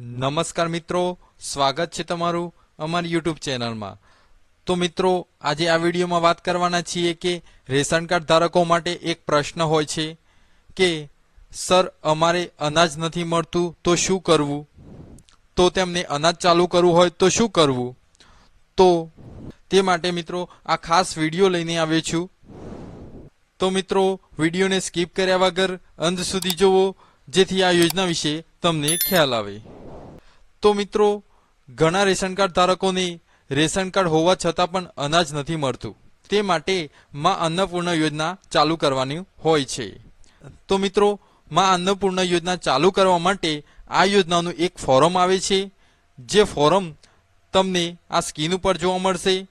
નમસ્કાર મિત્રો, સ્વાગત છે તમારું અમારી યુટ્યુબ ચેનલમાં. તો મિત્રો, આજે આ વિડીયોમાં વાત કરવાના છીએ કે રેશન કાર્ડ ધારકો માટે એક પ્રશ્ન હોય છે કે, સર, અમારે અનાજ નથી મળતું, તો શું કરવું? તો તેમને અનાજ ચાલુ કરવું હોય તો શું કરવું? તો તે માટે મિત્રો, આ ખાસ વીડિયો લઈને આવ્યો છું. તો મિત્રો, વિડીયોને સ્કીપ કર્યા વગર અંત સુધી જુઓ, જેથી આ યોજના વિશે તમને ખ્યાલ આવે. તો મિત્રો, ઘણા રેશન કાર્ડ ધારકોને રેશન કાર્ડ હોવા છતાં પણ અનાજ નથી મળતું. તે માટે માં અન્નપૂર્ણા યોજના ચાલુ કરવાની હોય છે. તો મિત્રો, માં અન્નપૂર્ણા યોજના ચાલુ કરવા માટે આ યોજનાનું એક ફોરમ આવે છે. જે ફોરમ તમને આ સ્કીન ઉપર જોવા મળશે.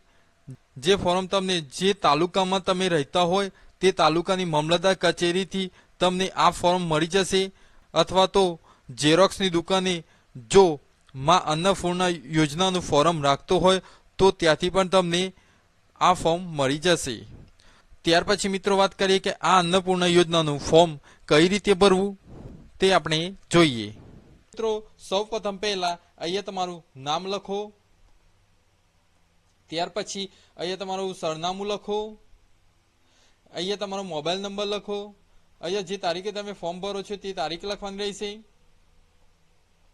જે ફોરમ તમને જે તાલુકામાં તમે રહેતા હોય, તે તાલુકાની મામલતદાર કચેરીથી તમને આ ફોર્મ મળી જશે. અથવા તો ઝેરોક્સની દુકાને જો માં અન્નપૂર્ણા યોજનાનું ફોરમ રાખતો હોય તો ત્યાંથી પણ તમને આ ફોર્મ મળી જશે. ત્યાર પછી મિત્રો વાત કરીએ કે આ અન્નપૂર્ણા યોજનાનું ફોર્મ કઈ રીતે ભરવું તે આપણે જોઈએ. મિત્રો સૌ પ્રથમ પહેલા અહીંયા તમારું નામ લખો. ત્યાર પછી અહીંયા તમારું સરનામું લખો. અહીંયા તમારો મોબાઈલ નંબર લખો. અહીંયા જે તારીખે તમે ફોર્મ ભરો છો તે તારીખ લખવાની રહેશે.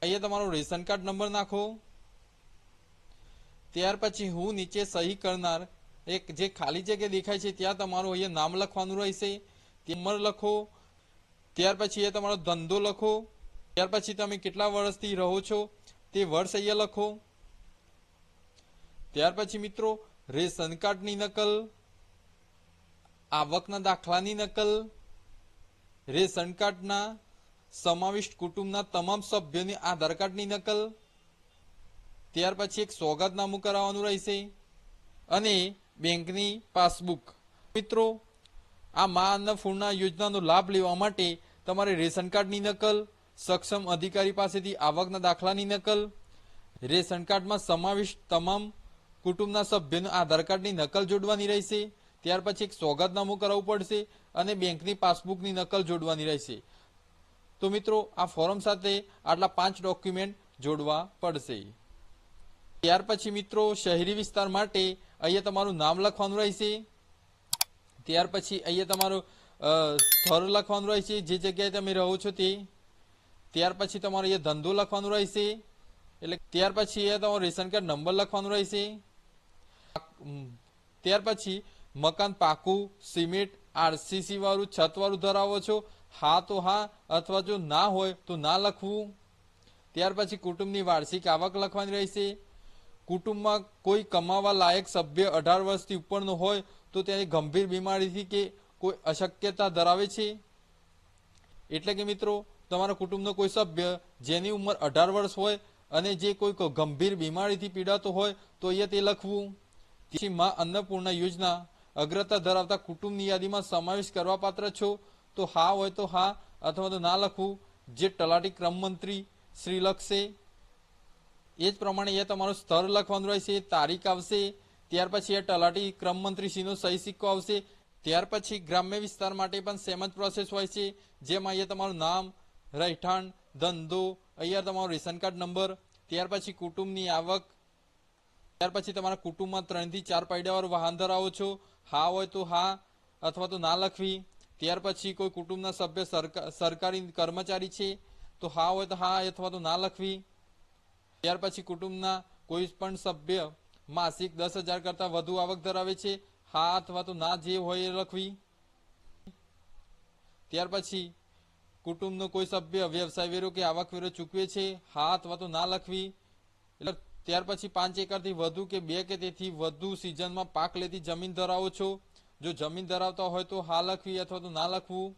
અહીંયા તમારો રેશન કાર્ડ નંબર નાખો. ત્યાર પછી હું નીચે સહી કરનાર એક જે ખાલી જગ્યા દેખાય છે, ત્યાં તમારું અહીંયા નામ લખવાનું રહેશે. નંબર લખો. ત્યાર પછી અહીંયા તમારો ધંધો લખો. ત્યાર પછી તમે કેટલા વર્ષથી રહો છો, તે વર્ષ અહીંયા લખો. ત્યાર પછી મિત્રો, રેશન કાર્ડની નકલ, આવકના દાખલાની નકલ, રેશન કાર્ડના સમાવિષ્ટ કુટુંબના તમામ સભ્યોની આધાર કાર્ડની નકલ, ત્યાર પછી એક સોગંદનામું કરાવવાનું રહેશે અને બેંકની પાસબુક. મિત્રો, આ મા અન્નપૂર્ણા યોજનાનો લાભ લેવા માટે તમારે રેશન કાર્ડની નકલ, સક્ષમ અધિકારી પાસેથી આવકના દાખલાની નકલ, રેશન કાર્ડમાં સમાવિષ્ટ તમામ કુટુંબના સભ્યોનું આધાર કાર્ડની નકલ જોડવાની રહેશે, ત્યાર પછી એક સોગંદનામું કરાવવું પડશે અને બેંકની પાસબુકની નકલ જોડવાની રહેશે. તો મિત્રો, આ ફોર્મ સાથે આટલા પાંચ ડોક્યુમેન્ટ જોડવા પડશે. ત્યાર પછી મિત્રો, શહેરી વિસ્તાર માટે અહીંયા તમારું નામ લખવાનું રહેશે. ત્યાર પછી અહીંયા તમારું સ્થળ લખવાનું રહેશે, જે જગ્યાએ તમે રહો છો તે. ત્યાર પછી તમારે અહીંયા ધંધો લખવાનું રહેશે. એટલે ત્યાર પછી અહીંયા તમારો રેશન કાર્ડ નંબર લખવાનું રહેશે. ત્યાર પછી મકાન પાકું, સિમેન્ટ આરસીસી વાળું, છત વાળું ધરાવો છો, હા તો હા, અથવા જો ના હોય તો ના લખવું. ત્યાર પછી કુટુંબની વાર્ષિક આવક લખવાની રહેશે. કુટુંબમાં કોઈ કમાવા લાયક સભ્ય અઢાર વર્ષથી ઉપરનો હોય તો તેને ગંભીર બીમારીથી કે કોઈ અશક્યતા ધરાવે છે. એટલે કે મિત્રો, તમારા કુટુંબનો કોઈ સભ્ય જેની ઉંમર અઢાર વર્ષ હોય અને જે કોઈ ગંભીર બીમારીથી પીડાતો હોય તો અહીંયા તે લખવું. માં અન્નપૂર્ણા યોજના અગ્રતા ધરાવતા કુટુંબની યાદીમાં સમાવેશ કરવા પાત્ર છો, તો હા હોય તો હા, અથવા તો ના લખવું, જે તલાટી ક્રમ મંત્રી શ્રી લખશે. એ જ પ્રમાણે એ તમારું સ્તર લખવાનું રહેશે, તારીખ આવશે, ત્યાર પછી એ તલાટી ક્રમ મંત્રીશ્રીનો સહી સિક્કો આવશે, ત્યાર પછી ગ્રામ્ય વિસ્તાર માટે પણ સેમ જ પ્રોસેસ હોય છે, જેમાં અહીંયા તમારું નામ, રહેઠાણ, ધંધો, અહીંયા તમારો રેશન કાર્ડ નંબર, ત્યાર પછી કુટુંબની આવક ત્યાર પછી તમારા કુટુંબમાં ત્રણથી ચાર પૈડાવાળું વાહન ધરાવો છો. હા હોય તો હા અથવા તો ના લખવી. ત્યાર પછી કોઈ કુટુંબના સભ્ય સરકા- સરકારી કર્મચારી છે તો હા હોય તો હા અથવા તો ના લખવી. ત્યાર પછી કુટુંબના કોઈ પણ સભ્ય માસિક દસ હજાર કરતા વધુ આવક ધરાવે છે. હા અથવા તો ના જે હોય એ લખવી. ત્યાર પછી કુટુંબનો કોઈ સભ્ય વ્યવસાય વેરો કે આવક વેરો ચૂકવે છે. હા અથવા તો ના લખવી. એટલે ત્યાર પછી પાંચ એકરથી વધુ કે બે કે તેથી વધુ સિઝનમાં પાક લેતી જમીન ધરાવો છો. જો જમીન ધરાવતા હોય તો હા લખવી અથવા તો ના લખવું.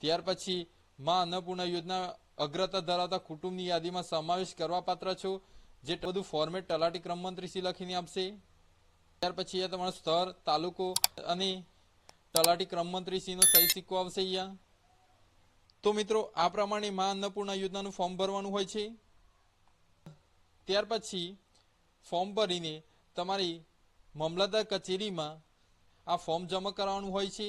ત્યાર પછી માં અન્નપૂર્ણા યોજના અગ્રતા ધરાવતા કુટુંબની યાદીમાં સમાવેશ કરવા પાત્ર છો, જે બધું ફોર્મેટ તલાટી ક્રમ મંત્રીશ્રી લખીને આપશે. ત્યાર પછી અહીંયા તમારો સ્તર, તાલુકો અને તલાટી ક્રમ મંત્રીશ્રીનો સહી સિક્કો આવશે અહીંયા. તો મિત્રો, આ પ્રમાણે માં અન્નપૂર્ણા યોજનાનું ફોર્મ ભરવાનું હોય છે. ત્યાર પછી ફોર્મ ભરીને તમારી મામલતદાર કચેરીમાં આ ફોર્મ જમા કરાવવાનું હોય છે.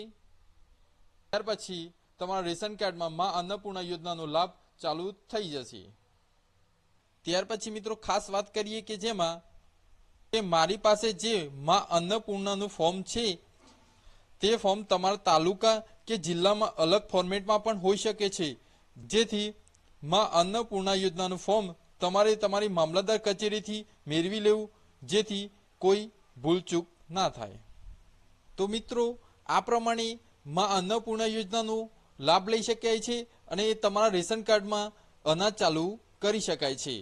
ત્યાર પછી તમારા રેશન કાર્ડમાં માં અન્નપૂર્ણા યોજનાનો લાભ ચાલુ થઈ જશે. ત્યાર પછી મિત્રો ખાસ વાત કરીએ કે જેમાં કે મારી પાસે જે માં અન્નપૂર્ણાનું ફોર્મ છે, તે ફોર્મ તમારા તાલુકા કે જિલ્લામાં અલગ ફોર્મેટમાં પણ હોઈ શકે છે. જેથી માં અન્નપૂર્ણા યોજનાનું ફોર્મ તમારે તમારી મામલતદાર કચેરીથી મેળવી લેવું, જેથી કોઈ ભૂલચૂક ના થાય. તો મિત્રો, આ પ્રમાણે માં અન્નપૂર્ણા યોજનાનો લાભ લઈ શકાય છે અને એ તમારા રેશન કાર્ડમાં અનાજ ચાલુ કરી શકાય છે.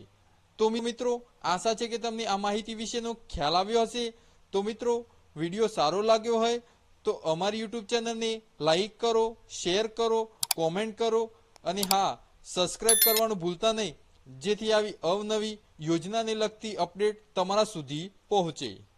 તો મિત્રો, આશા છે કે તમને આ માહિતી વિશેનો ખ્યાલ આવ્યો હશે. તો મિત્રો, વીડિયો સારો લાગ્યો હોય તો અમારી યુટ્યુબ ચેનલને લાઈક કરો, શેર કરો, કોમેન્ટ કરો અને હા સબસ્ક્રાઈબ કરવાનું ભૂલતા નહીં. જેથી આવી અવનવી યોજનાને લગતી અપડેટ તમારા સુધી પહોંચે.